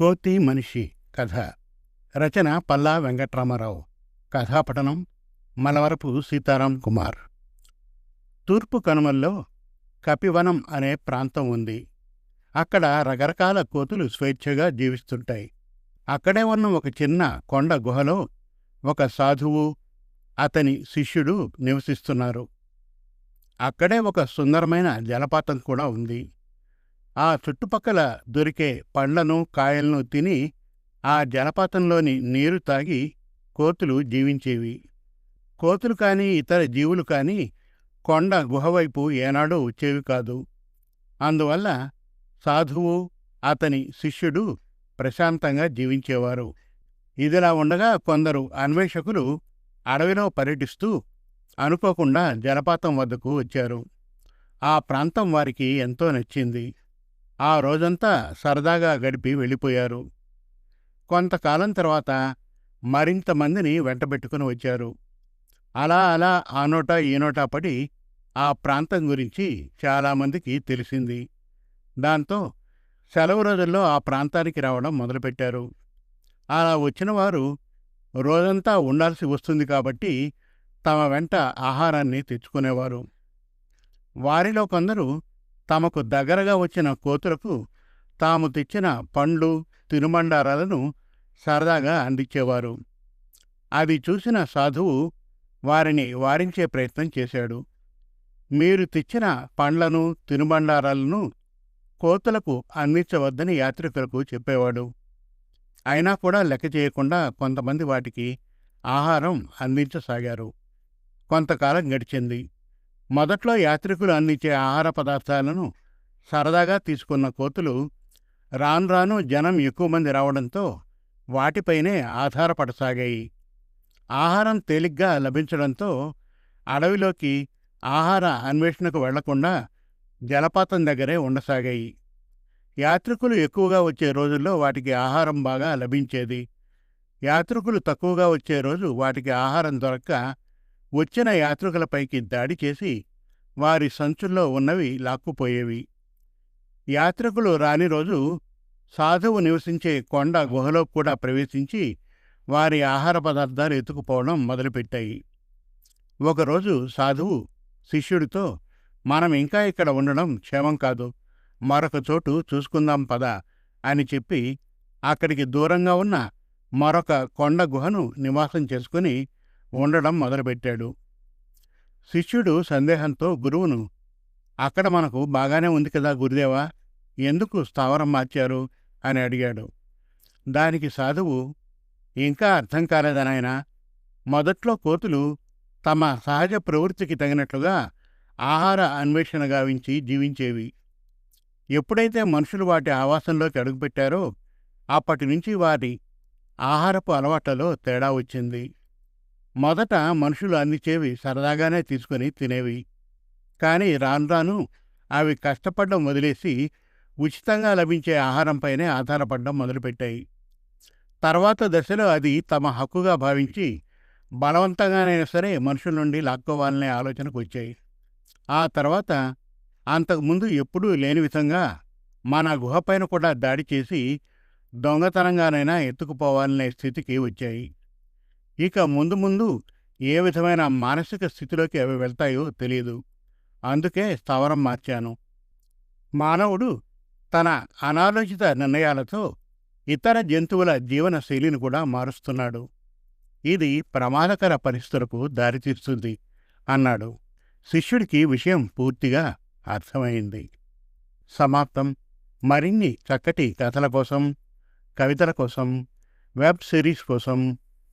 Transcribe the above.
కోతి మనిషి కథ. రచన పల్లా వెంకట్రామారావు. కథాపఠనం మలవరపు సీతారాం కుమార్. తూర్పు కనుమల్లో కపివనం అనే ప్రాంతం ఉంది. అక్కడ రకరకాల కోతులు స్వేచ్ఛగా జీవిస్తుంటాయి. అక్కడే ఉన్న ఒక చిన్న కొండ గుహలో ఒక సాధువు అతని శిష్యుడు నివసిస్తున్నారు. అక్కడే ఒక సుందరమైన జలపాతం కూడా ఉంది. ఆ చుట్టుపక్కల దొరికే పండ్లను కాయలను తిని ఆ జలపాతంలోని నీరు తాగి కోతులు జీవించేవి. కోతులు కానీ ఇతర జీవులు కానీ కొండ గుహవైపు ఏనాడూ వచ్చేవి కాదు. అందువల్ల సాధువు అతని శిష్యుడు ప్రశాంతంగా జీవించేవారు. ఇదిలా ఉండగా కొందరు అన్వేషకులు అడవిలో పర్యటిస్తూ అనుకోకుండా జలపాతం వద్దకు వచ్చారు. ఆ ప్రాంతం వారికి ఎంతో నచ్చింది. ఆ రోజంతా సరదాగా గడిపి వెళ్ళిపోయారు. కొంతకాలం తర్వాత మరింత మందిని వెంటబెట్టుకుని వచ్చారు. అలా అలా ఆ నోటా ఈ నోటా పడి ఆ ప్రాంతం గురించి చాలామందికి తెలిసింది. దాంతో సెలవు రోజుల్లో ఆ ప్రాంతానికి రావడం మొదలుపెట్టారు. అలా వచ్చిన వారు రోజంతా ఉండాల్సి వస్తుంది కాబట్టి తమ వెంట ఆహారాన్ని తెచ్చుకునేవారు. వారిలో కొందరు తమకు దగ్గరగా వచ్చిన కోతులకు తాము తెచ్చిన పండ్లు తినుబండారాలను సరదాగా అందించేవారు. అది చూసిన సాధువు వారిని వారించే ప్రయత్నం చేశాడు. మీరు తెచ్చిన పండ్లను తినుబండారాలను కోతులకు అందించవద్దని యాత్రికులకు చెప్పేవాడు. అయినా కూడా లెక్క చేయకుండా కొంతమంది వాటికి ఆహారం అందించసాగారు. కొంతకాలం గడిచింది. మొదట్లో యాత్రికులు అందించే ఆహార పదార్థాలను సరదాగా తీసుకున్న కోతులు రాను రాను జనం ఎక్కువ మంది రావడంతో వాటిపైనే ఆధారపడసాగాయి. ఆహారం తేలిగ్గా లభించడంతో అడవిలోకి ఆహార అన్వేషణకు వెళ్ళకుండా జలపాతం దగ్గరే ఉండసాగాయి. యాత్రికులు ఎక్కువగా వచ్చే రోజుల్లో వాటికి ఆహారం బాగా లభించేది. యాత్రికులు తక్కువగా వచ్చే రోజు వాటికి ఆహారం దొరక్క వచ్చిన యాత్రికులపైకి దాడి చేసి వారి సంచుల్లో ఉన్నవి లాక్కుపోయేవి. యాత్రికులు రాని రోజు సాధువు నివసించే కొండ గుహలో కూడా ప్రవేశించి వారి ఆహార పదార్థాలు ఎత్తుకుపోవడం మొదలుపెట్టాయి. ఒకరోజు సాధువు శిష్యుడితో మనం ఇంకా ఇక్కడ ఉండడం క్షేమం కాదు. మరొక చోటు చూసుకుందాం పద అని చెప్పి అక్కడికి దూరంగా ఉన్న మరొక కొండ గుహను నివాసం చేసుకుని ఉండడం మొదలుపెట్టాడు. శిష్యుడు సందేహంతో గురువును అక్కడ మనకు బాగానే ఉంది కదా గురుదేవా ఎందుకు స్థావరం మార్చారు? అని అడిగాడు. దానికి సాధువు ఇంకా అర్థం కాలేదనాయన మొదట్లో కోతులు తమ సహజ ప్రవృత్తికి తగినట్లుగా ఆహార అన్వేషణ గావించి జీవించేవి. ఎప్పుడైతే మనుషులు వాటి ఆవాసంలోకి అడుగుపెట్టారో అప్పటి నుంచి వారి ఆహారపు అలవాట్లలో తేడా వచ్చింది. మొదట మనుషులు అందించేవి సరదాగానే తీసుకొని తినేవి. కానీ రాను రాను అవి కష్టపడడం వదిలేసి ఉచితంగా లభించే ఆహారంపైనే ఆధారపడడం మొదలుపెట్టాయి. తర్వాత దశలో అది తమ హక్కుగా భావించి బలవంతంగానైనా సరే మనుషుల నుండి లాక్కోవాలనే ఆలోచనకు వచ్చాయి. ఆ తర్వాత అంతకుముందు ఎప్పుడూ లేని విధంగా మన గుహపైన కూడా దాడి చేసి దొంగతనంగానైనా ఎత్తుకుపోవాలనే స్థితికి వచ్చాయి. ఇక ముందు ముందు ఏ విధమైన మానసిక స్థితిలోకి అవి వెళ్తాయో తెలియదు అందుకే స్థావరం మార్చాను. మానవుడు తన అనాలోచిత నిర్ణయాలతో ఇతర జంతువుల జీవన శైలిని కూడా మారుస్తున్నాడు. ఇది ప్రమాదకర పరిస్థితులకు దారితీస్తుంది అన్నాడు. శిష్యుడికి విషయం పూర్తిగా అర్థమైంది. సమాప్తం. మరిన్ని చక్కటి కథల కోసం కవితల కోసం వెబ్ సిరీస్ కోసం